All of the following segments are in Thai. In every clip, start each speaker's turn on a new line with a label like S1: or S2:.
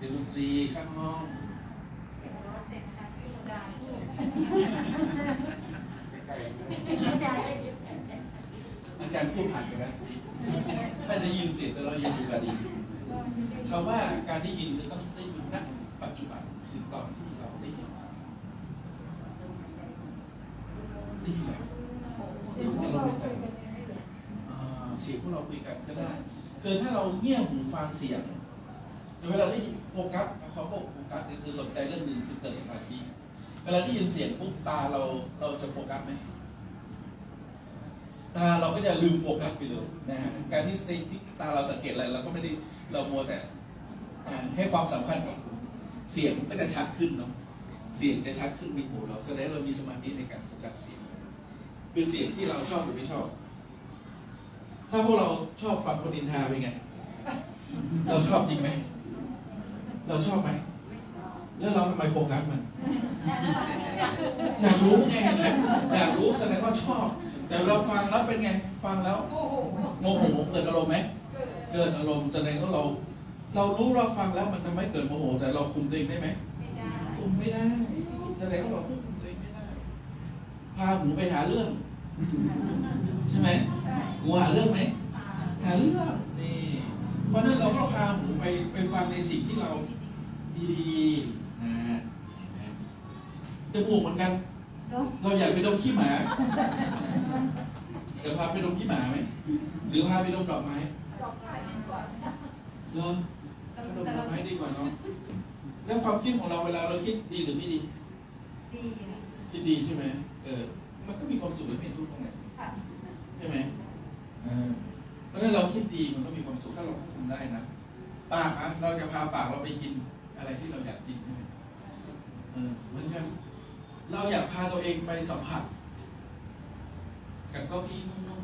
S1: เสียงดนตรีข้างห้อง
S2: เสียงรถเสียงการที่เราได้พูด
S1: อาจารย์พูดผ่านไปแล้วไม่ได้ยินเสียงแต่เรายังอยู่กับดีคำว่าการได้ยินคือต้องได้ยินณปัจจุบันคือตอนที่เราได้ยินได้ยินอะไรได้ยินที่เราคุยกันอ่าเสียงพวกเราคุยกันก็ได้ คือถ้าเราเงี่ยหูฟังเสียงเวลาได้ยิน โฟกัสเขาโฟกัสคือสนใจเรื่องหนึ่งคือเกิดสมาธิเวลาได้ยินเสียงปุ๊บตาเราเราจะโฟกัสไหมตาเราก็จะลืมโฟกัสไปเลยนะฮะการที่ที่ตาเราสังเกตอะไรเราก็ไม่ได้เรามัวแต่ให้ความสำคัญกับเสียงก็จะชัดขึ้นเนาะเสียงจะชัดขึ้นในหูเราแสดงเรามีสมาธิในการโฟกัสเสียง คือเสียงที่เราชอบหรือไม่ชอบ ถ้าพวกเราชอบฟังคนดินทาเป็นไง เราชอบจริงไหม เราชอบไหมแล้วเราทำไมโฟกัสมันอยากรู้ไงอยากรู้แสดงว่าชอบ แต่เราฟังแล้วเป็นไง ฟังแล้วโมโหเกิดอารมณ์ไหมเกิดอารมณ์แสดงว่าเรา เรารู้เราฟังแล้วมันทำให้เกิดโมโห แต่เราคุมตัวเองได้ไหม
S2: ไม่ได้
S1: คุมไม่ได้แสดงว่าเราควบคุมตัวเองไม่ได้ พาหูไปหาเรื่อง ใช่ไหมหูหาเรื่องไหมหาเรื่องนี่เพราะฉะนั้นเราก็พาหูไปไปฟังในสิ่งที่เรา ดีๆนะฮะจมูกเหมือนกัน เราอยากไปดมขี้หมาเดี๋ยวพาไปดมขี้หมาไหม หรือพาไปดมดอกไม้
S2: ดอกไม้ดีกว่า
S1: เหรอดมดอกไม้ดีกว่าเนาะแล้วความคิดของเราเวลาเราคิดดีหรือไม่ดี
S2: ดี
S1: คิดดีใช่ไหมเออ มันก็มีความสุขและไม่ทุกข์ตรงไหน
S2: ค่ะ
S1: ใช่ไหมเออเพราะฉะนั้นเราคิดดีมันก็มีความสุขถ้าเราควบคุมได้นะปากอะเราจะพาปากเราไปกิน อะไรที่เราอยากกินเออเหมือนกันเราอยากพาตัวเองไปสัมผัส กับเก้าอี้นุ่ม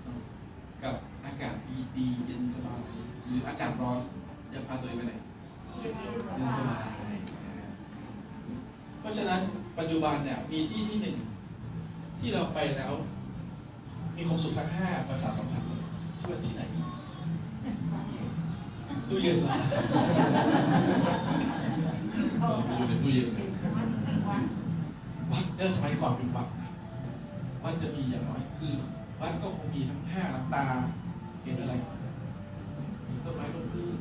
S1: ๆกับอากาศดีๆเย็นสบายหรืออากาศร้อนจะพาตัวเองไปไหน
S2: เย็น
S1: สบายเพราะฉะนั้นปัจจุบันเนี่ยมีที่ที่หนึ่งที่เราไปแล้ว มีความสุขทั้งห้าภาษาทสัมผัสเลยชื่อว่าที่ไหน ตู้เย็นเหรอเออไปอยู่ในตู้เย็นเลยวัดเออสมัยก่อนเป็นวัดนะวัดจะมีอย่างน้อยคือวัดก็คงมีทั้งห้าน้ำตาเห็นอะไรเห็นต้นไม้ร่มรื่น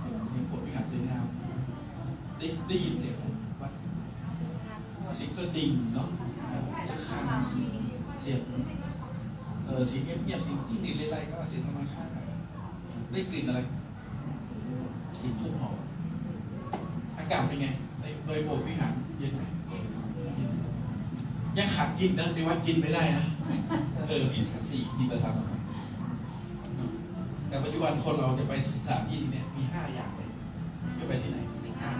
S1: เห็นเห็นผลวิหารสวยงามได้ได้ยินเสียงวัดเสียงกระดิ่งเนาะระฆังเสียงเออเสียงเงียบๆเสียงที่ดินไรๆก็เสียงธรรมชาติได้กลิ่นอะไร กลิ่นทูบหอมอากาศเป็นไงในโดยโบสถ์วิหารเย็นไหมยังขาดกินนะไปวัดกินไม่ได้นะเออมีสี่สี่ภาษาสำคัญแต่ปัจจุบันคนเราจะไปสถานที่เนี่ยมีห้าอย่างเลยจะไปที่ไหนห้า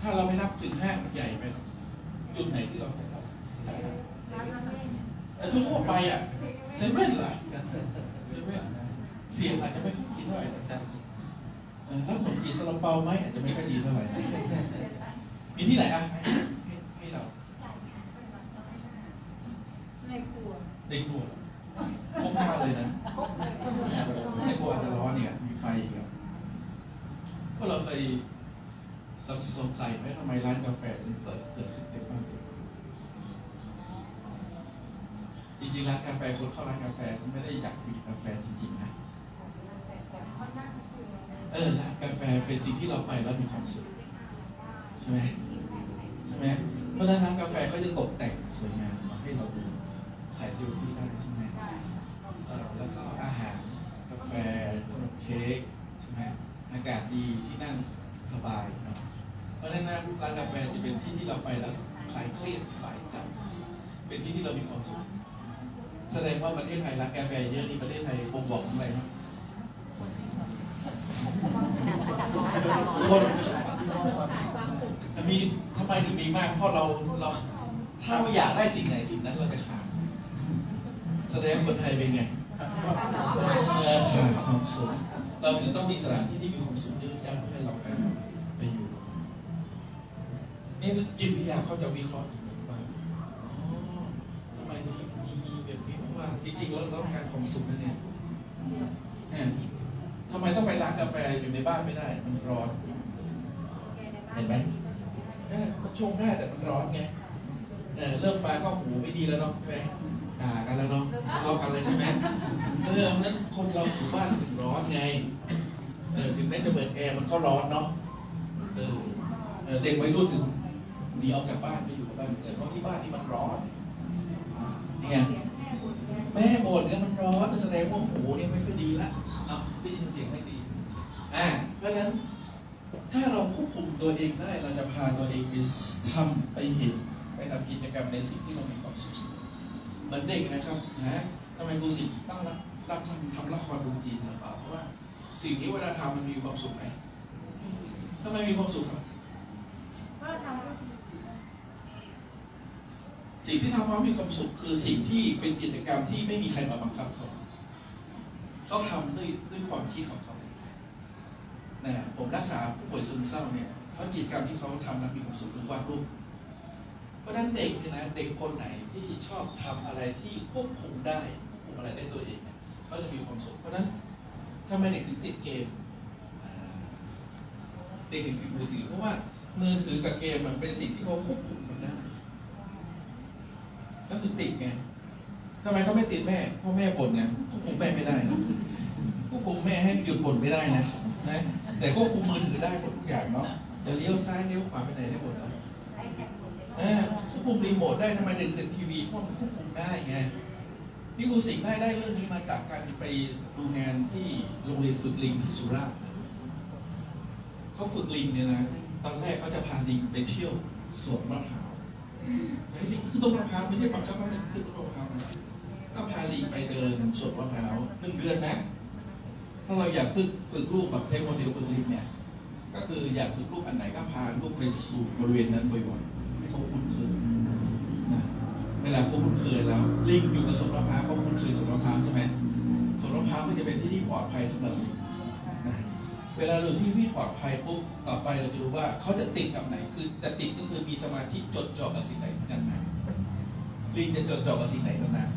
S1: ถ้าเราไม่นับถึงห้างมันใหญ่ไปหรอกจุดไหนที่เราจะนับ
S2: ร้านละเม่น
S1: แต่ทั่วๆไปอะเซเว่นล่ะเซเว่น เสียงอาจจะไม่ค่อยดีเท่าไหร่แต่เออแล้วขนมจีนซาลาเปาไหมอาจจะไม่ค่อยดีเท่าไหร่ มีที่ไหนอะให้ให้ให้เรา
S2: ในครัว
S1: ในครัวพกหน้าเลยนะในครัวอาจจะร้อนเนี่ยมีไฟอีกอะก็เราเคยสงสงสัยไหมทำไมร้านกาแฟถึงเปิดเกิดขึ้นเต็มบ้านเต็มเมืองจริงๆร้านกาแฟคนเข้าร้านกาแฟไม่ได้อยากมีกาแฟจริงๆนะ เออร้านกาแฟเป็นสิ่งที่เราไปแล้วมีความสุข ใช่ไหมใช่ไหมเพราะฉะนั้นร้านกาแฟเขาจะตกแต่งสวยงามมาให้เราดูถ่ายเซลฟี่ได้ใช่ไหมแล้วก็อาหารกาแฟขนมเค้กใช่ไหมอากาศดีที่นั่งสบายเนาะเพราะฉะนั้นร้านกาแฟจะเป็นที่ที่เราไปแล้วคลายเครียดสบายใจเป็นที่ที่เรามีความสุขแสดงว่าประเทศไทยร้านกาแฟเยอะนี่ประเทศไทยบ่งบอกอะไรมั้งคน มีทำไมถึงมีมาก เพราะเราเรา ถ้าเราอยากได้สิ่งไหนสิ่งนั้นเราจะขาดแสดงว่าคนไทยเป็นไงเออขาดความสุขเราถึงต้องมีสถานที่ที่มีความสุขเยอะแยะเพื่อให้เราไปไปอยู่นี่จิตวิทยาเขาจะวิเคราะห์ถึงนี้ว่าอ๋อทำไมมีมีมีแบบนี้เพราะว่าจริงๆแล้วเราต้องการความสุขนั่นเองเนี่ยทำไมต้องไปร้านกาแฟอยู่ในบ้านไม่ได้ มันร้อน เห็นไหมเออมัน ชงได้แต่มันร้อนไงเออเริ่มมาก็หูไม่ดีแล้วเนาะใช่ไหมด่ากันแล้วเนาะเลากันเลยใช่ไหมเออเพราะนั้นคนเราอยู่บ้านถึงร้อนไงเออถึงแม้จะเปิดแอร์มันก็ร้อนเนาะเออเออเด็กวัยรุ่นถึงหนีออกจากบ้านไปอยู่กับบ้านเกิดเพราะที่บ้านนี่มันร้อนนี่ไงแม่บ่นเนี่ยมันร้อนแสดงว่าหูเนี่ยไม่ค่อยดีละเอาได้ยินเสียงไม่ดีอ่าเพราะฉะนั้น ถ้าเราควบคุมตัวเองได้เราจะพาตัวเองไปทำไปเห็นไปทำกิจกรรมในสิ่งที่เรามีความสุขเหมือนเด็กนะครับนะทำไมครูสิต้องรับรับทำทำละครดูจีนหรือเปล่าเพราะว่าสิ่งนี้เวลาทำมันมีความสุขไหมทำไมมีความสุขครับสิ่งที่ทำให้มีความสุขคือสิ่งที่เป็นกิจกรรมที่ไม่มีใครมาบังคับเขาเขาทำด้วยด้วยความคิดของเขา นะผมรักษาผู้ป่วยซึมเศร้าเนี่ยเขากิจกรรมที่เขาทำแล้วมีความสุขคือวาดรูป เพราะนั้นเด็กเนี่ยนะเด็กคนไหนที่ชอบทำอะไรที่ควบคุมได้ควบคุมอะไรได้ตัวเองเนี่ยเขาจะมีความสุข เพราะนั้นทำไมเด็กถึงติดเกมเด็กถึงติดมือถือเพราะว่ามือถือกับเกมมันเป็นสิ่งที่เขาควบคุมมันได้ก็คือติดไงทำไมเขาไม่ติดแม่ เพราะแม่บ่นไงควบคุมแม่ไม่ได้นะควบคุมแม่ให้หยุดบ่นไม่ได้นะ นะแต่ควบคุมมือถือได้หมดทุกอย่างเนาะจะเลี้ยวซ้ายเลี้ยวขวาไปไหนได้หมดเนาะ
S2: ไอ้แข่งหมดเลย
S1: เออควบคุมรีโมทได้ทำไมเด็กติดทีวีเพราะมันควบคุมได้ไงนี่ครูสิงห์ได้ได้เรื่องนี้มาจากการไปดูงานที่โรงเรียนฝึกลิงที่สุราษฎร์เขาฝึกลิงเนี่ยนะตอนแรกเขาจะพาลิงไปเที่ยวสวนมะพร้าวไอ้ลิงขึ้นต้นมะพร้าวไม่ใช่บังคับว่ามันขึ้นต้นมะพร้าวนะก็พาลิงไปเดินสวนมะพร้าวหนึ่งเดือนนะ ถ้าเราอยากฝึกฝึกลูกแบบใช้โมเดลฝึกลิงเนี่ย ก็คืออยากฝึกลูกอันไหนก็พาลูกไปสู่บริเวณนั้นบ่อยๆให้เขาคุ้นเคยนะเวลาเขาคุ้นเคยแล้ว ลิงอยู่กับสวนมะพร้าวเขาคุ้นเคยสวนมะพร้าวใช่ไหมสวนมะพร้าวก็จะเป็นที่ที่ปลอดภัยสำหรับลิงนะเวลาเราที่ที่ปลอดภัยปุ๊บต่อไปเราจะรู้ว่าเขาจะติดกับไหน คือจะติดก็คือมีสมาธิจดจ่อกับสิ่งไหนนานลิงจะจดจ่อกับสิ่งไหนนาน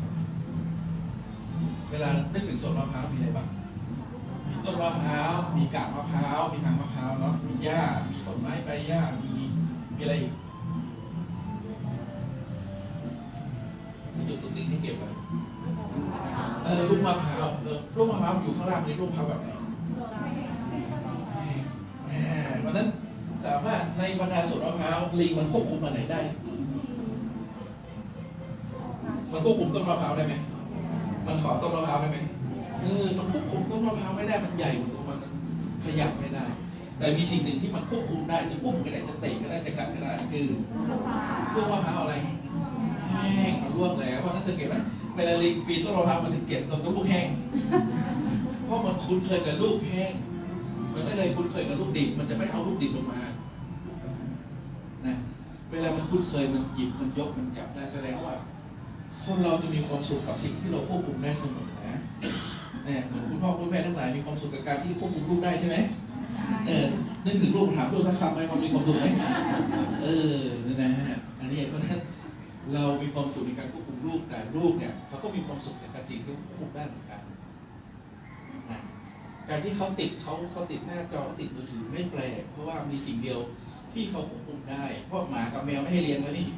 S1: เวลานึกถึงสวนมะพร้าวมีอะไรบ้าง ต้นมะพร้าว มีกาบมะพร้าว มีทางมะพร้าวเนาะ มีหญ้า มีต้นไม้ใบหญ้า มีมีอะไรอีกมีจุดตรงนี้ที่เก็บไว้เออลูกมะพร้าว เออลูกมะพร้าวอยู่ข้างล่างนี่ลูกมะพร้าวแบบไหนเพราะนั้นสามารถในบรรดาสวนมะพร้าวลิงมันควบคุมอันไหนได้ มันควบคุมต้นมะพร้าวได้ไหม มันถอต้นมะพร้าวได้ไหม เออมันควบคุมต้นมะพร้าวไม่ได้มันใหญ่กว่าตัวมันขยับไม่ได้ แต่มีสิ่งหนึ่งที่มันควบคุมได้จะอุ้มก็ได้จะเตะก็ได้จะกัดก็ได้คือลูกมะพร้าวอะไรแห้งมันร่วงแล้วเพราะนั้นสังเกตไหมเวลาลิงปีนต้นมะพร้าวมันถึงเก็บต้นลูกแห้งเพราะมันคุ้นเคยกับลูกแห้งมันไม่เคยคุ้นเคยกับลูกดิบมันจะไม่เอาลูกดิบลงมานะเวลามันคุ้นเคยมันหยิบมันยกมันจับได้แสดงว่าคนเราจะมีความสุขกับสิ่งที่เราควบคุมได้เสมอ เนี่ยเหมือนคุณพ่อคุณแม่ทั้งหลายมีความสุขกับการที่ควบคุมลูกได้ใช่ไหมเออนึกถึงลูกถามลูกสักคำไหมความมีความสุขไหมเออนั่นนะฮะอันนี้เพราะฉะนั้นเรามีความสุขในการควบคุมลูกแต่ลูกเนี่ยเขาก็มีความสุขในการสิ่งที่ควบคุมได้เหมือนกันนะการที่เขาติดเขาเขาติดหน้าจอเขาติดมือถือไม่แปลกเพราะว่ามีสิ่งเดียวที่เขาควบคุมได้ เพราะหมากับแมวไม่ให้เลี้ยงแล้วนี่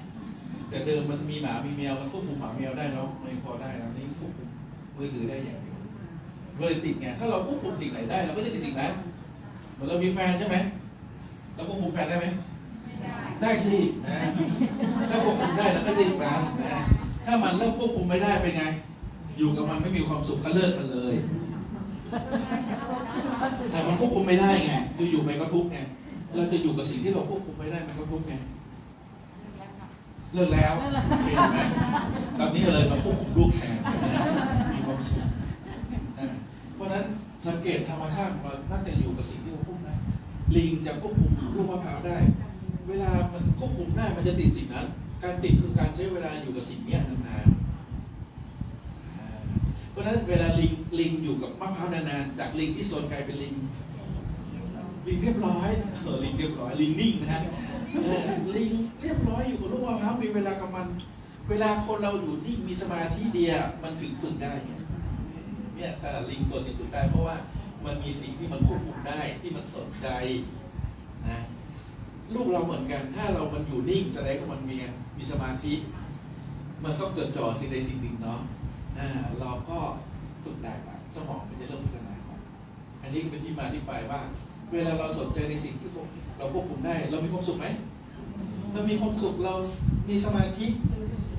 S1: แต่เดิมมันมีหมามีแมวมันควบคุมหมาแมวได้เนาะมันพอได้แล้วนี่ควบคุมมือถือได้อย่าง เดียวเลยติดไงถ้าเราควบคุมสิ่งไหนได้เราก็จะติดสิ่งนั้นเหมือนเรามีแฟนใช่ไหมเราควบคุมแฟนได้ไหมได้สินะถ้าควบคุมได้เราก็ติดมันนะถ้ามันเริ่มควบคุมไม่ได้เป็นไง อยู่กับมันไม่มีความสุขก็เลิกมันเลย แต่มันควบคุมไม่ได้ไงอยู่ๆไปก็ทุกข์ไงเราจะอยู่กับสิ่งที่เราควบคุมไม่ได้มันก็ทุกข์ไงเลิกแล้วเห็นไหมตอนนี้เลยมาควบคุมลูกแทนมีความสุขนะ เพราะนั้นสังเกตธรรมชาติมันน่าจะอยู่กับสิ่งที่เราควบคุมได้ลิงจะควบคุมลูกมะพร้าวได้ เวลามันควบคุมได้มันจะติดสิ่งนั้น การติดคือการใช้เวลาอยู่กับสิ่งเนี้ยนานๆเพราะนั้นเวลาลิงลิงอยู่กับมะพร้าวนานๆจากลิงที่โซนกลายเป็นลิงลิงเรียบร้อยเออลิงเรียบร้อยลิงนิ่งนะฮะลิงเรียบร้อยอยู่กับลูกมะพร้าวมีเวลากับมัน เวลาคนเราอยู่นิ่งมีสมาธิเดียมันถึงฝึกได้ เนี่ยขนาดลิงสนยังฝึกได้เพราะว่ามันมีสิ่งที่มันควบคุมได้ที่มันสนใจนะลูกเราเหมือนกัน ถ้าเรามันอยู่นิ่งแสดงว่ามันมีมีสมาธิ มันก็เกิดจ่อสิ่งใดสิ่งหนึ่งเนาะอ่าเราก็ฝึกได้ละสมองมันจะเริ่มพัฒนาครับอันนี้ก็เป็นที่มาที่ไปว่า เวลาเราสนใจในสิ่งที่เราควบคุมได้ เรามีความสุขไหมเรามีความสุขเรามีสมาธิ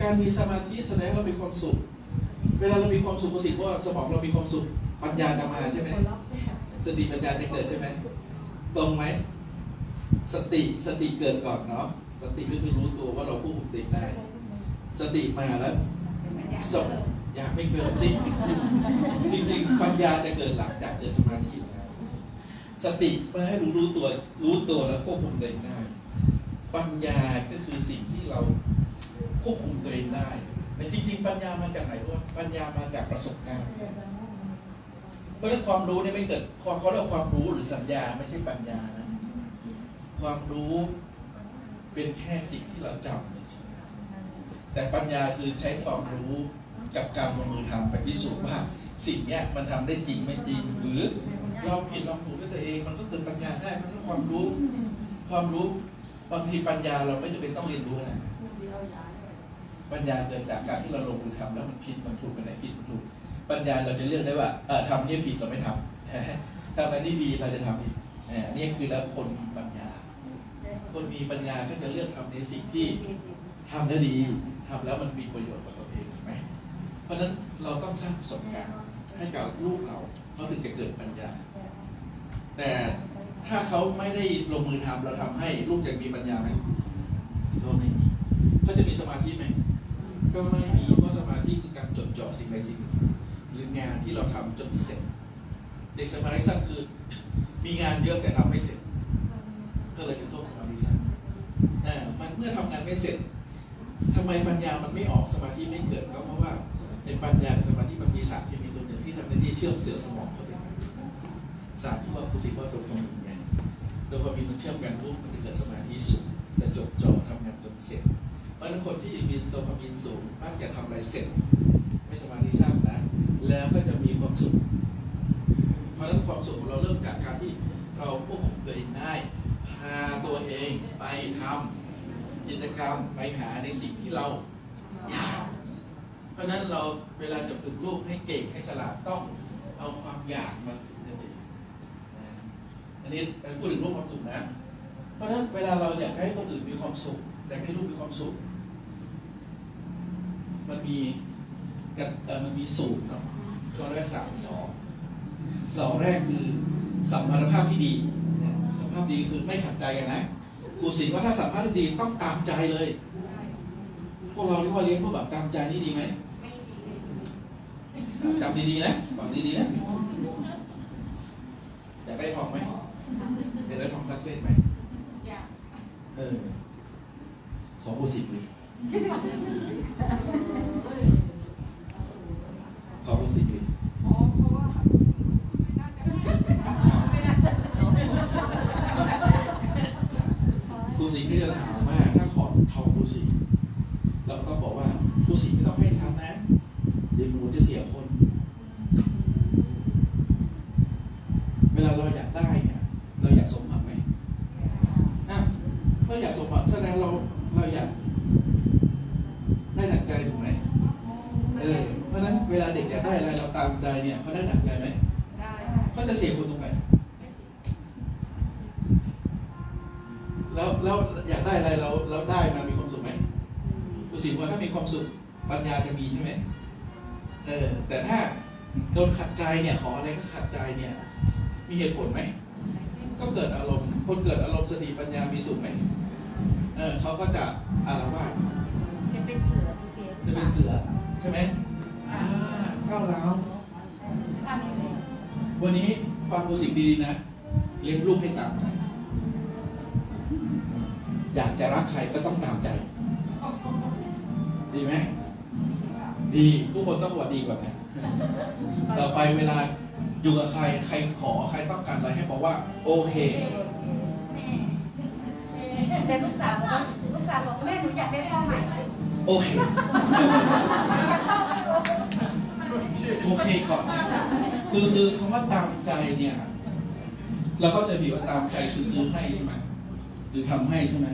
S1: การมีสมาธิแสดงว่าเรามีความสุข เวลาเรามีความสุขก็สิว่าสมองเรามีความสุขปัญญาจะมาใช่ไหมสติปัญญาจะเกิดใช่ไหมตรงไหมสติสติเกิดก่อนเนาะสติก็คือรู้ตัวว่าเราควบคุมตัวเองได้ สติมาแล้วสมอยากไม่เกิดสิจริงๆ ปัญญาจะเกิดหลังจากเกิดสมาธิแล้วสติเพื่อให้รู้รู้ตัว รู้ตัวแล้วควบคุมตัวเองได้ ปัญญาก็คือสิ่งที่เราควบคุมตัวเองได้ แต่จริง ๆ ปัญญามาจากไหนวะปัญญามาจากประสบการณ์เพราะฉะนั้นความรู้เนี่ยไม่เกิดความเขาเรียกว่าความรู้หรือสัญญาไม่ใช่ปัญญานะ ความรู้เป็นแค่สิ่งที่เราจำแต่ปัญญาคือใช้ความรู้กับการลงมือทำไปพิสูจน์ว่าสิ่งเนี้ยมันทำได้จริงไม่จริง หรือลองผิดลองถูกด้วยตัวเอง มันก็เกิดปัญญาได้มันก็ความรู้ ความรู้บางทีปัญญาเราไม่จำเป็นต้องเรียนรู้นะ ปัญญาเกิดจากการที่เราลงมือทำแล้วมันผิดมันถูกมันไหนผิดมันถูก ปัญญาเราจะเลือกได้ว่าเออทำนี่ผิดเราไม่ทำทำอันนี้ดีเราจะทำอีกนี่คือแล้วคนมีปัญญา คนมีปัญญาก็จะเลือกทำในสิ่งที่ทำแล้วดีทำแล้วมันมีประโยชน์กับตัวเองไหมเพราะฉะนั้นเราต้องสร้างประสบการณ์ให้กับลูกเราเขาถึงจะเกิดปัญญา แต่ถ้าเขาไม่ได้ลงมือทำเราทำให้ลูกจะมีปัญญาไหมก็ไม่มีเขาจะมีสมาธิไหม ก็ไม่มีเพราะสมาธิคือการจดจ่อสิ่งใดสิ่งหนึ่งหรืองานที่เราทำจนเสร็จ เด็กสมาธิสั้นคือมีงานเยอะแต่ทำไม่เสร็จ ก็เลยเป็นโรคสมาธิสั้นมันเมื่อทำงานไม่เสร็จทำไมปัญญามันไม่ออกสมาธิไม่เกิดก็เพราะว่าในปัญญาสมาธิมันมีสารเคมีตัวหนึ่งที่ทำหน้าที่เชื่อมเซลล์สมองเข้าไปสารที่ว่าผู้สิว่าโดพามีนไงโดพามีนมันเชื่อมกันปุ๊บมันจะเกิดสมาธิสูงจะจดจ่อทำงานจนเสร็จ เพราะฉะนั้นคนที่มีโดพามีนสูงมักจะทำอะไรเสร็จ ไม่สมาธิสั้นนะ แล้วก็จะมีความสุข เพราะฉะนั้นความสุขของเราเริ่มจากการที่เราควบคุมตัวเองได้ พาตัวเองไปทำกิจกรรมไปหาในสิ่งที่เราอยาก เพราะฉะนั้นเราเวลาจะฝึกลูกให้เก่งให้ฉลาดต้องเอาความอยากมาฝึกนั่นเองอันนี้พูดถึงเรื่องความสุขนะ เพราะฉะนั้นเวลาเราอยากให้คนอื่นมีความสุขอยากให้ลูกมีความสุข มันมีกับมันมีสูตรเนาะข้อแรกสามสองสองแรกคือสัมพันธภาพที่ดีสัมพันธภาพดีคือไม่ขัดใจกันนะครูสิงห์ว่าถ้าสัมพันธภาพดีต้องตามใจเลย พวกเราที่ว่าเลี้ยงพวกแบบตามใจนี่ดีไหมจำดีๆนะฟังดีๆนะอยากได้ทองไหมอยากได้ทองซักเส้นไหมเออขอครูสิงห์เลยขอครูสิงห์เลย ครูสิงห์ก็จะถามว่าถ้าขอทองครูสิงห์เราก็ต้องบอกว่าครูสิงห์ไม่ต้องให้ฉันนะ จะเสียคน เวลาเราอยากได้เนี่ยเราอยากสมหวังไหมอะเราอยากสมหวังแสดงเราเราอยากได้หนักใจถูกไหมเออเพราะฉะนั้นเวลาเด็กอยากได้อะไรเราตามใจเนี่ยเขาได้หนัก เนี่ยขออะไรก็ขัดใจเนี่ย มีเหตุผลไหมก็เกิดอารมณ์คนเกิดอารมณ์สติปัญญามีสุขไหมเออเขาก็จะอารวาส
S2: จะเป็นเสือพี่เพีย
S1: จะเป็นเสือใช่ไหมอ่าก้าวร้าว
S2: ท่านเลย
S1: วันนี้ฟังดูสิ่งดีๆนะเลี้ยงลูกให้ตามใจอยากจะรักใครก็ต้องตามใจ ดีไหมดีทุกคนต้องบอกดีกว่านะ ต่อไปเวลาอยู่กับใคร ใครขอใครต้องการอะไรให้บอกว่า โอเค
S2: แต่ลูกสาวบอกลูกสาวบอกแม่หนูอยากได้พ่อใหม่
S1: โอเค
S2: อยากพ่อใหม่
S1: โอเคก่อนนะคือคือคำว่าตามใจเนี่ย เราก็จะผิดว่าตามใจคือซื้อให้ใช่ไหมหรือทำให้ใช่ไหม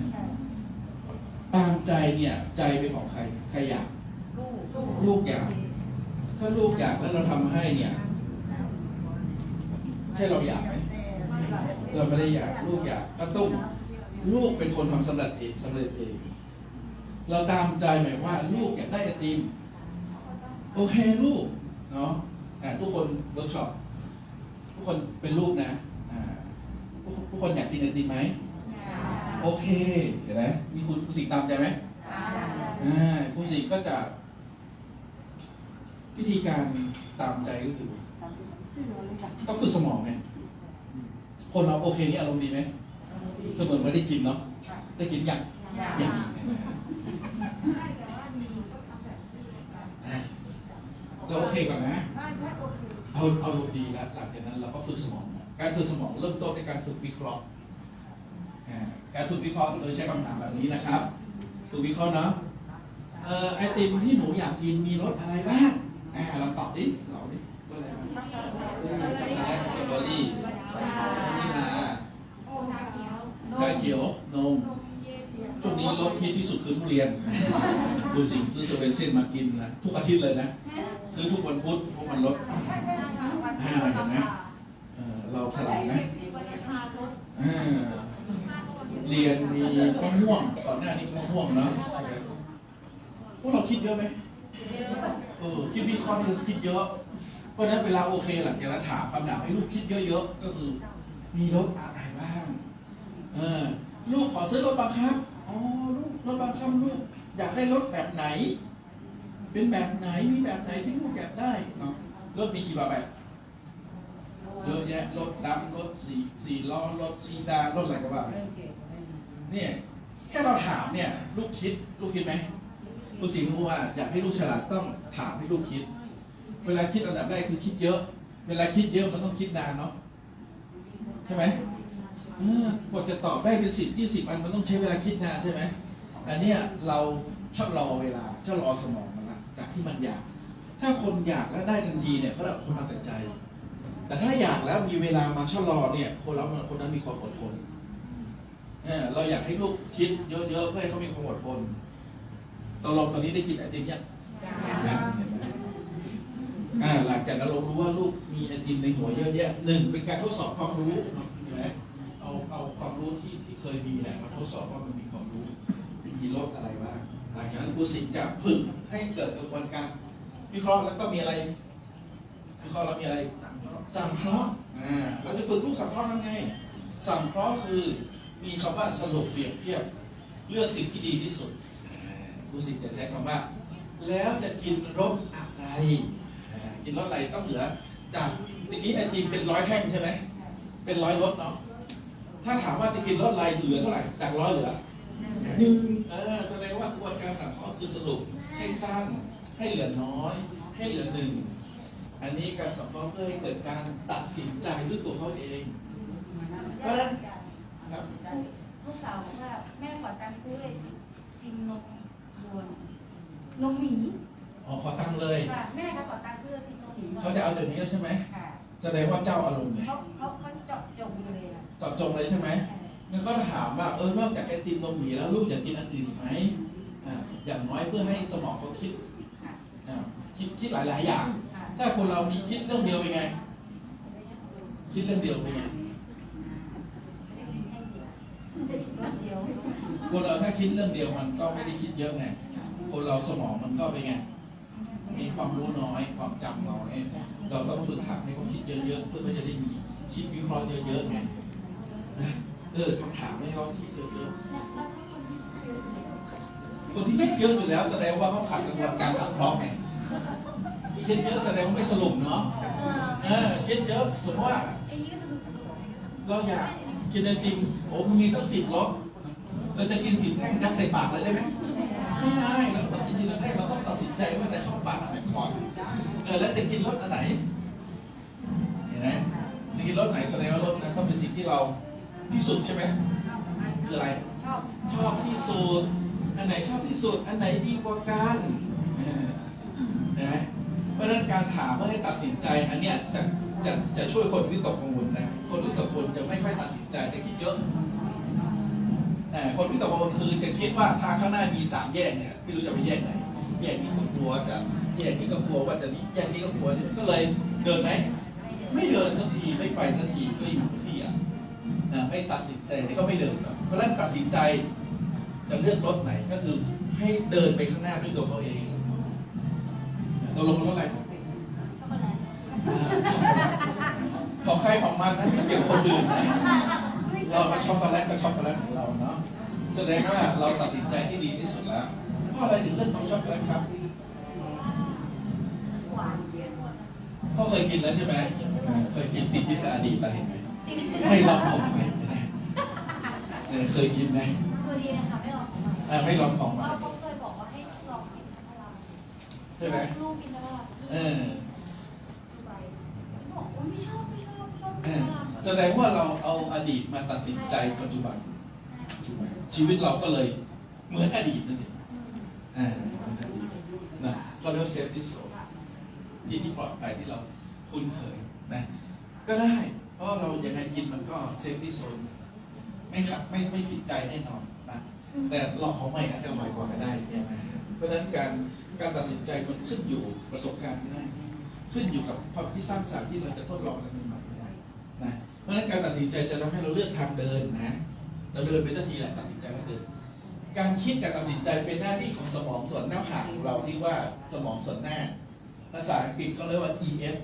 S1: ตามใจเนี่ย ใจเป็นของใครใครอยาก
S2: ลูก
S1: ลูกอยาก ถ้าลูกอยากแล้วเราทำให้เนี่ยใช่เราอยากไหมเราไม่ได้อยากลูกอยากก็ต้องลูกเป็นคนทำสำเร็จเองสำเร็จเอง เราตามใจหมายว่า ลูกอยากได้ไอติมโอเคลูกเนาะอ่าทุกคนเวิร์กช็อปทุกคนเป็นลูกนะอ่าทุกทุกคนอยากกินไอติมไหมโอเค เห็นไหมมีคุณคุณสิงห์ตามใจไหมอ่าคุณสิงห์ก็จะ วิธีการตามใจก็คือต้องฝึกสมองไงคนเราโอเคนี่อารมณ์ดีไหมเสมือนไม่ได้กินเนาะได้กินอย่างอย่างเราโอเคก่อนนะเอาเอารมณ์ดีแล้วหลังจากนั้นเราก็ฝึกสมอง การฝึกสมองเริ่มต้นในการฝึกวิเคราะห์อ่าการฝึกวิเคราะห์โดยใช้คำถามแบบนี้นะครับฝึกวิเคราะห์เนาะเอ่อไอติมที่หนูอยากกินมีรสอะไรบ้าง อ่าเราตอบดิตอบดิรสอะไรบ้างสตรอเบอรี่วานิลาชาเขียวนมช่วงนี้รสที่ที่สุดคือทุเรียน ดูสิงซื้อสเวนเซ่นมากินนะทุกอาทิตย์เลยนะ ซื้อทุกวันพุธเพราะมันลดห้าเห็นไหมเออเราฉลาดนะอ่าเรียนมีมะม่วงก่อนหน้านี้มะม่วงเนาะพวกเราคิดเยอะไหม เออคิดวิเคราะห์นี่คิดเยอะ เพราะฉะนั้นเวลาโอเคหลังจากนั้นถามคำถามให้ลูกคิดเยอะๆก็คือ มีรถอะไรบ้าง เออ ลูกขอซื้อรถบังคับอ๋อลูกรถบังคับลูกอยากได้รถแบบไหน เป็นแบบไหนมีแบบไหนที่ลูกอยากได้เนาะรถมีกี่แบบ เยอะแยะรถดำรถสี่สี่ล้อรถซีดานรถอะไรก็ว่าเนี่ยแค่เราถามเนี่ย ลูกคิด ลูกคิดไหม ลูกสิงห์รู้ว่าอยากให้ลูกฉลาดต้องถามให้ลูกคิด เวลาคิดอันดับแรกคือคิดเยอะ เวลาคิดเยอะมันต้องคิดนานเนาะใช่ไหมกว่าจะตอบได้เป็นสิบยี่สิบอันมันต้องใช้เวลาคิดนานใช่ไหมอันเนี้ยเราชะลอเวลาชะลอสมองมันละจากที่มันอยาก ถ้าคนอยากแล้วได้ทันทีเนี่ยเขาเรียกว่าคนเอาแต่ใจ แต่ถ้าอยากแล้วมีเวลามาชะลอเนี่ย คนเราคนนั้นมีความอดทนเราอยากให้ลูกคิดเยอะๆเพื่อให้เขามีความอดทน ตกลงตอนนี้ได้กินไอติมยังยังเห็นไหมอ่าหลังจากนั้นเรารู้ว่าลูกมีไอติมในหัวเยอะแยะหนึ่งเป็นการทดสอบความรู้เนาะเห็นไหมเอาเอาความรู้ที่ที่เคยมีเนี่ยมาทดสอบว่ามันมีความรู้มีรถอะไรบ้างหลังจากนั้นครูสิงห์จะฝึกให้เกิดกระบวนการวิเคราะห์แล้วก็มีอะไรวิเคราะห์แล้วมีอะไรสังเคราะห์อ่าเราจะฝึกลูกสังเคราะห์ทำไงสังเคราะห์คือมีคำว่าสรุปเปรียบเทียบเลือกสิ่งที่ดีที่สุด อ่าครูสิจะใช้คำว่า แล้วจะกินรสอะไร กินรสอะไรต้องเหลือ จากตะกี้ไอติมเป็นร้อยแท่งใช่ไหมเป็นร้อยรสเนาะถ้าถามว่าจะกินรสอะไรเหลือเท่าไหร่จากร้อยเหลือหนึ่งเออแสดงว่ากระบวนการสังเคราะห์คือสรุปให้สั้นให้เหลือน้อย ให้เหลือหนึ่งอันนี้การสังเคราะห์เพื่อให้เกิดการตัดสินใจด้วยตัวเขาเอง เพราะฉะนั้นครับ
S2: ลูกสาวบอกว่าแม่ขอตังค์ซื้อกินนม วัวนมหมี
S1: อ๋อขอตังค์เลย
S2: ค่ะแม่เขาขอตังค์ซื้อกินนมหมี
S1: เขาจะเอาเดี๋ยวนี้แล้วใช่ไหม
S2: ค่ะ
S1: แสดงว่าเจ้าอารมณ์ไง
S2: เขาเขาเขาเจาะจงเลยนะ
S1: ตอบจงเลยใช่ไหมงั้นก็ถามว่าเออนอกจากไอติมนมหมีแล้วลูกอยากกินอันอื่นอีกไหมอ่าอย่างน้อยเพื่อให้สมองเขาคิด
S2: ค่ะ
S1: อ่าคิดคิดหลาย ๆ อย่าง
S2: ค่ะ
S1: ถ้าคนเรามีคิดเรื่องเดียวเป็นไง คิดเรื่องเดียวเป็นไง
S2: รถเดียว
S1: คนเราถ้าคิดเรื่องเดียวมันก็ไม่ได้คิดเยอะไง คนเราสมองมันก็เป็นไง มีความรู้น้อย ความจำน้อย เราต้องฝึกหัดให้เขาคิดเยอะๆ เพื่อเขาจะได้มีคิดวิเคราะห์เยอะๆไงนะเออต้องถามให้เขาคิดเยอะๆ คนที่คิดเยอะอยู่แล้วแสดงว่าเขาขาดกระบวนการสังเคราะห์ไงคิดเยอะแสดงว่าไม่สรุปเนาะเออคิดเยอะสมมติว่า
S2: ไอ้นี่ก็จะดูสวย
S1: เราอยากกินไอติมโอ้มันมีตั้งสิบรส เราจะกินสิบแท่งยัดใส่ปากเลยได้ไหมไม่ได้เราต้องกินทีละแท่งเราต้องตัดสินใจว่าจะเข้าปากอะไรก่อนเออแล้วจะกินรสอันไหนเห็นไหมจะกินรสไหนแสดงว่ารสนั้นต้องเป็นสิ่งที่เราที่สุดใช่ไหมคืออะไร
S2: ชอบ
S1: ชอบที่สุดอันไหนชอบที่สุดอันไหนดีกว่ากันเห็นไหมเพราะนั้นการถามเพื่อให้ตัดสินใจ อันเนี้ยจะจะจะช่วยคนวิตกกังวลนะคนวิตกกังวลจะไม่ค่อยตัดสินใจจะคิดเยอะ คนวิตกกังวลคือจะคิดว่าทางข้างหน้ามีสามแยกเนี่ยไม่รู้จะไปแยกไหนแยกนี้ก็กลัวจะแยกนี้ก็กลัวว่าจะนี้แยกนี้ก็กลัวก็เลยเดินไหมไม่เดินสักทีไม่ไปสักทีก็อยู่กับที่อะนะไม่ตัดสินใจเนี่ยก็ไม่เดินหรอกเพราะฉะนั้นตัดสินใจจะเลือกรถไหนก็คือให้เดินไปข้างหน้าด้วยตัวเขาเองตกลงรถอะไร
S2: ช็อกโกแลต
S1: อ่าของใครของมันนะไม่เกี่ยวกับคนอื่นนะเราก็ช็อกโกแลตก็ช็อกโกแลตของ เราเนาะแสดงว่าเราตัดสินใจที่ดีที่สุดแล้วเพราะอะไรถึงเลือกของช็อกโกแลตครับ
S2: หวานเย็นหมด
S1: เพราะเคยกินแล้วใช่ไหมเคยกินติดยึดกับอดีตแล้วเห็นไหม
S2: ติด
S1: ไม่ลองของใหม่ไม่ได้เออเคยกินไหม
S2: คือดีนะคะไม่ลองของใหม่
S1: อ่าไม่ลองของใหม่
S2: เราเขาเคยบอกว่าให้ลองกินพัทลา
S1: ใช่ไหม
S2: ลูกกินพัทลา
S1: เออ
S2: ดูไปบอกว่าไม่ชอบไม่ชอบชอบ
S1: เอ
S2: พัท
S1: อ
S2: ลา
S1: แสดงว่าเราเอาอดีตมาตัดสินใจปัจจุบันถูกไหม ชีวิตเราก็เลยเหมือนอดีตนั่นเองอ่านะก็เรียกเซฟที่โซนที่ที่ปลอดภัยที่เราคุ้นเคยนะก็ได้ เพราะเราอยังไงกินมันก็เซฟที่โซนไม่ขับไม่ไม่ผิดใจแน่นอนนะแต่ลองของใหม่อาจจะใหม่กว่าก็ได้เนี่ยนะเพราะฉะนั้นการการตัดสินใจมันขึ้นอยู่ประสบการณ์ไม่ได้ขึ้นอยู่กับความที่สร้างสรรค์ที่เราจะทดลองอะไรใหม่ๆไม่ได้นะเพราะฉะนั้นการตัดสินใจจะทำให้เราเลือกทางเดินนะ เราเดินไปสักทีแหละตัดสินใจแล้วเดินการคิดกับตัดสินใจเป็นหน้าที่ของสมองส่วนหน้าผากของเราที่ว่าสมองส่วนหน้า ภาษาอังกฤษเขาเรียกว่า EF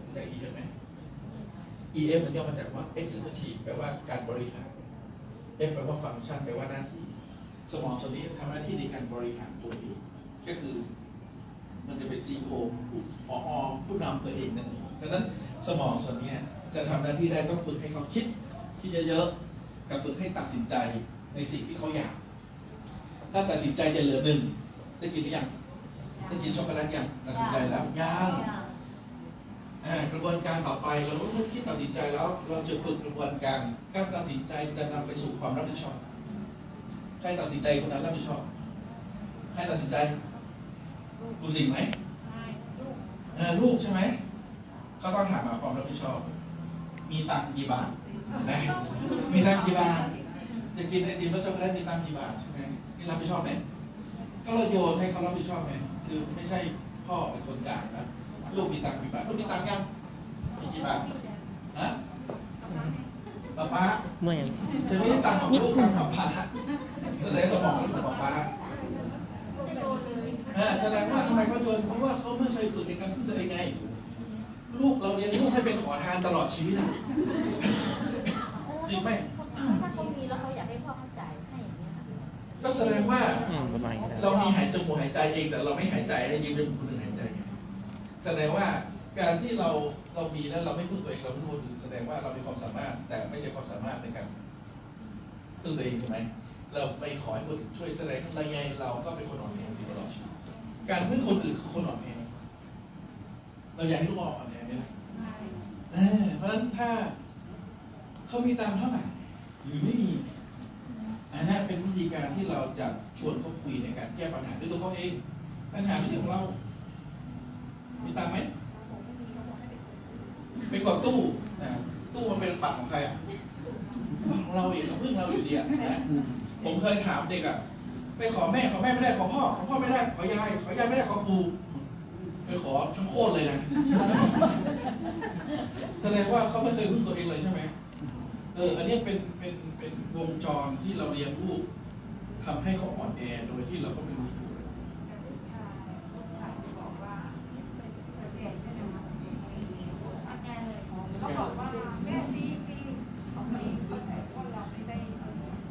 S1: รู้จาก EF ไหม EF มันย่อมาจากว่า executive แปลว่าการบริหาร F แปลว่าฟังก์ชันแปลว่าหน้าที่ สมองส่วนนี้ทำหน้าที่ในการบริหารตัวเองก็คือมันจะเป็น CEO ผู้ผอผู้นำตัวเองนั่นเองดังนั้นสมองส่วนนี้จะทำหน้าที่ได้ต้องฝึกให้เขาคิดคิดเยอะๆ กับฝึกให้ตัดสินใจในสิ่งที่เขาอยาก ถ้าตัดสินใจจะเหลือหนึ่งได้กินหรือยังได้กินช็อกโกแลตยังตัดสินใจแล้วยังอ่ากระบวนการต่อไปเราเมื่อกี้ตัดสินใจแล้ว เราจะฝึกกระบวนการการตัดสินใจจะนำไปสู่ความรับผิดชอบใครตัดสินใจคนนั้นรับผิดชอบใครตัดสินใจดูสิ่งไหม
S2: ลูก
S1: เออลูกใช่ไหมก็ต้องถามหาความรับผิดชอบ มีตังค์กี่บาท นะมีตังค์กี่บาทจะกินไอติมรสช็อกโกแลตมีตังค์กี่บาทใช่ไหมนี่รับผิดชอบไหมก็เราโยนให้เขารับผิดชอบไหมคือไม่ใช่พ่อเป็นคนจ่ายนะลูกมีตังค์กี่บาทลูกมีตังค์ยังมีกี่บาทฮะป๊าป๊า
S3: เมื่อย
S1: จะไม่ได้ตังค์ของลูกตังค์ของป๊าแสดงสมองเป็นของป๊าป๊าอ่าแสดงว่าทำไมเขาโยนเพราะว่าเขาไม่เคยฝึกในการพึ่งตัวเองไง ลูกเราเรียนลูกให้เป็นขอทานตลอดชีวิตอะ จริงไหม
S2: ถ้าเขามีแล้วเขาอยากให้พ่อเข้าใจให้อย่างเงี้ยค่ะ
S1: ก็แสดงว่า
S3: อืมประมาณนี้
S1: เรามีหายจมูกหายใจเองแต่เราไม่หายใจให้ยืมจมูกคนอื่นหายใจไงแสดงว่าการที่เราเรามีแล้วเราไม่พึ่งตัวเองเราพึ่งคนอื่นแสดงว่าเรามีความสามารถ แต่ไม่ใช่ความสามารถในการพึ่งตัวเองถูกไหมเราไปขอให้คนอื่นช่วยแสดงอะไรไงเราก็เป็นคนอ่อนแออยู่ตลอดชีวิตการพึ่งคนอื่นคือคนอ่อนแอเราอยากให้ลูกอ่อนแอไหมล่ะเออเพราะฉะนั้นถ้า เขามีตังเท่าไหร่หรือไม่มีอันนั้นเป็นวิธีการที่เราจะชวนเขาคุยในการแก้ปัญหาด้วยตัวเขาเอง ปัญหาไม่ใช่ของเรา มีตังไหมไปกดตู้นะตู้มันเป็นปัดของใครอะของเราเองเราพึ่งเราอยู่ดีอะนะผมเคยถามเด็กอะไปขอแม่ขอแม่ไม่ได้ขอพ่อขอพ่อไม่ได้ขอยายขอยายไม่ได้ขอปู่ไปขอทั้งโคตรเลยนะแสดงว่าเขาไม่เคยพึ่งตัวเองเลยใช่ไหม เอออันนี้เป็นเป็นเป็นวงจรที่เราเรียนรู้ทำให้เขาอ่อนแอโดยที่เราก็ไม่รู้ตัว
S2: แอนเลย
S4: เขาบอกว่าแม่ฟีฟีเขาไม่แต่ว่าเรได้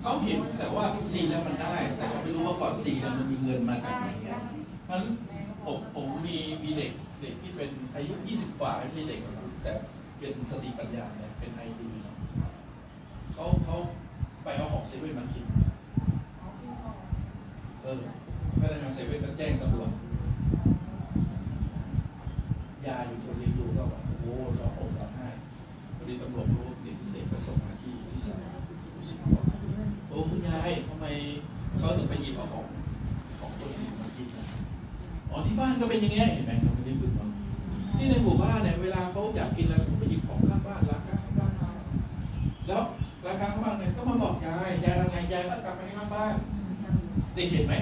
S1: เขาเห็นแต่ว่าซีแล้วมันได้ แต่เขาไม่รู้ว่าก่อนซีแล้วมันมีเงินมาจากไหนเพราะฉะนั้นผมผมมีมีเด็กเด็กที่เป็นอายุ 20 กว่าไม่ใช่เด็กหรอกแต่เป็นสติปัญญาเนี่ยเป็นไอดี เขาถึงไปหยิบเอาของของคนอื่นมากินอ๋อที่บ้านก็เป็นอย่างเงี้ยเห็นไหมครับไม่ได้ฝึกมาที่ในหมู่บ้านเนี่ยเวลาเขาอยากกินแล้วเขาไปหยิบของข้างบ้านร้านข้างบ้านมาแล้วร้านข้างบ้านเนี่ยก็มาบอกยายยายทำไงยายก็กลับไปข้างบ้านเด็กเห็นไหม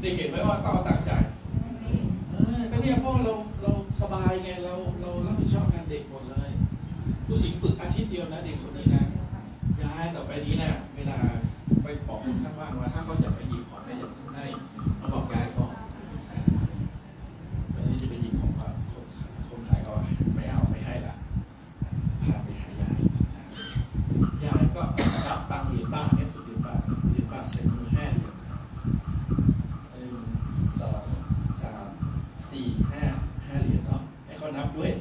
S1: เด็กเห็นไหมว่าต่อต่างใจ่ายก็เนี่ยพ่อเราเราสบายไงเราเรารับผิดชอบงานเด็กหมดเลย ผู้สิงฝึกอาทิตย์เดียวนะเด็กคนนี้นะยายต่อไปนี้เนี่ย ด้วย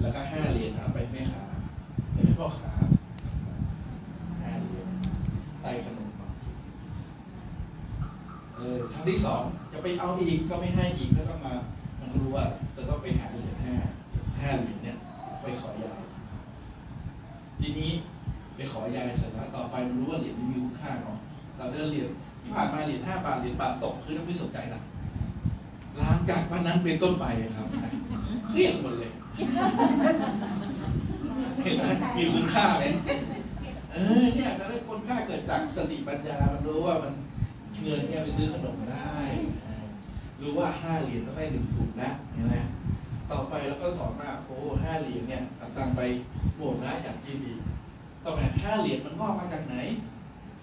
S1: แล้วก็ห้าเหรียญเอาไปแม่ค้าไปพ่อค้าห้าเหรียญไต่ขนมมาเออครั้งที่สองจะไปเอาอีกก็ไม่ให้อีกก็ต้องมามันรู้ว่าจะต้องไปหาเหรียญห้าห้าเหรียญเนี่ยไปขอยายทีนี้ไปขอยายเสร็จแล้วต่อไปมันรู้ว่าเหรียญมันมีคุณค่าเนาะเราเดินเหรียญที่ผ่านมาเหรียญห้าบาทเหรียญบาทตกคือต้องไม่สนใจนะหลังจากวันนั้นเป็นต้นไปครับ เรียดหมดเลย เห็นไหมมีคุณค่าไหมเออเนี่ยถ้าได้คุณค่าเกิดจากสติปัญญา มันรู้ว่ามันเงินเนี่ยไปซื้อขนมได้ รู้ว่าห้าเหรียญต้องได้หนึ่งถุงนะเห็นไหมต่อไปเราก็สอนว่าโอ้ห้าเหรียญเนี่ยเอาตังไปโบสถ์นะอยากกินอีกต่อไปห้าเหรียญมันงอกมาจากไหน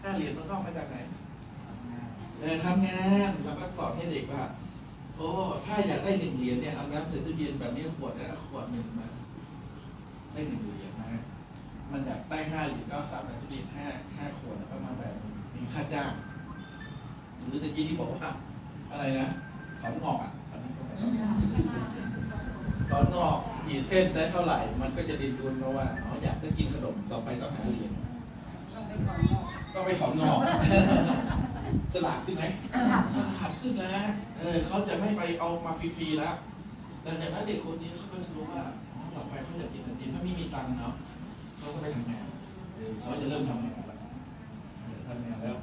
S1: ห้าเหรียญมันงอกมาจากไหนเออทำงานแล้วก็สอนให้เด็กว่า โอ้ถ้าอยากได้หนึ่งเหรียญเนี่ยเอาน้ำใส่ตู้เย็นแบบนี้ขวดแล้วขวดหนึ่งมาได้หนึ่งเหรียญนะฮะมันอยากได้ห้าเหรียญก็สามร้อยสิบเหรียญห้าห้าขวดแล้วก็มาแบบมีค่าจ้างหรือตะกี้ที่บอกว่าอะไรนะถอนงอกอะถอนงอกถอนอกกี่เส้นได้เท่าไหร่ มันก็จะดินดุนเพราะว่าเขาอยากได้กินขนมต่อไปต้องหาเหรียญก็ไปถอนงอก สลากขึ้นไหมสลากขึ้นนะเออเขาจะไม่ไปเอามาฟรีๆแล้วหลังจากนั้นเด็กคนนี้เขาก็จะรู้ว่าต่อไปเขาอยากกินไอติมถ้าไม่มีตังค์เนาะเขาก็ไปทำงานเขาจะเริ่มทำงานแล้วทำงานแล้ว